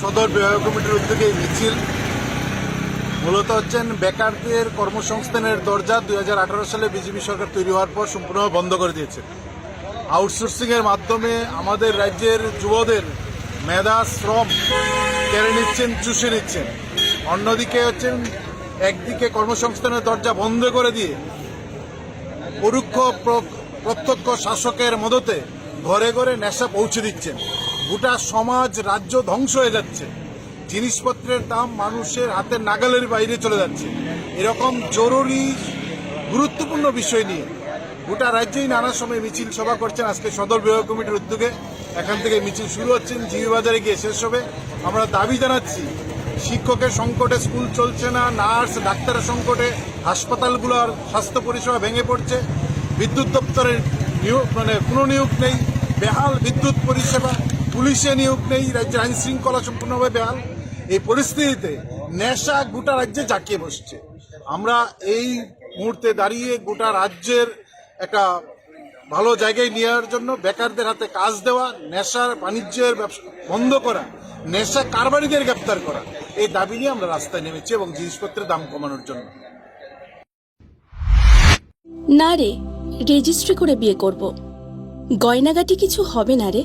সদর বিভাগ কমিটির উদ্যোগে মিছিল। মূলত হচ্ছেন বেকারদের কর্মসংস্থানের দরজা দু হাজার আঠেরো সালে বিজেপি সরকার তৈরি হওয়ার পর সম্পূর্ণভাবে বন্ধ করে দিয়েছে। আউটসোর্সিং এর মাধ্যমে আমাদের রাজ্যের যুবদের মেধা, শ্রম কেড়ে নিচ্ছেন, চুষে নিচ্ছেন। অন্যদিকে হচ্ছেন, একদিকে কর্মসংস্থানের দরজা বন্ধ করে দিয়ে পরোক্ষ প্র- প্রত্যক্ষ শাসকের মদতে ঘরে ঘরে নেশা পৌঁছে দিচ্ছেন। গোটা সমাজ, রাজ্য ধ্বংস হয়ে যাচ্ছে। জিনিসপত্রের দাম মানুষের হাতের নাগালের বাইরে চলে যাচ্ছে। এরকম জরুরি, গুরুত্বপূর্ণ বিষয় নিয়ে গোটা রাজ্যেই নানা সময় মিছিল সভা করছেন আজকে সদর বিভাগ কমিটির উদ্যোগে। এখান থেকে মিছিল শুরু হচ্ছেন জিবি বাজারে গিয়ে শেষ হবে। আমরা দাবি জানাচ্ছি, শিক্ষকের সংকটে স্কুল চলছে না, নার্স, ডাক্তারের সংকটে হাসপাতালগুলোর স্বাস্থ্য পরিষেবা ভেঙে পড়ছে। বিদ্যুৎ দপ্তরের নিয়োগ মানে কোনো নিয়োগ নেই, বেহাল বিদ্যুৎ পরিষেবা। পুলিশে নিয়োগ নেই রাজ্যের আইন শৃঙ্খলা সম্পূর্ণভাবে বেহাল। এই পরিস্থিতিতে নেশা গোটা রাজ্যে জাঁকিয়ে বসছে। আমরা এই মুহূর্তে দাঁড়িয়ে গোটা রাজ্যের একটা ভালো জায়গায় নেওয়ার জন্য বেকারদের হাতে কাজ দেওয়া, নেশার বাণিজ্যের বন্ধ করা, নেশা কারবারিদের গ্রেপ্তার করা, এই দাবি নিয়ে আমরা রাস্তায় নেমেছি এবং জিনিসপত্রের দাম কমানোর জন্য। না রে, রেজিস্ট্রি করে বিয়ে করব। গয়নাগাটি কিছু হবে না রে?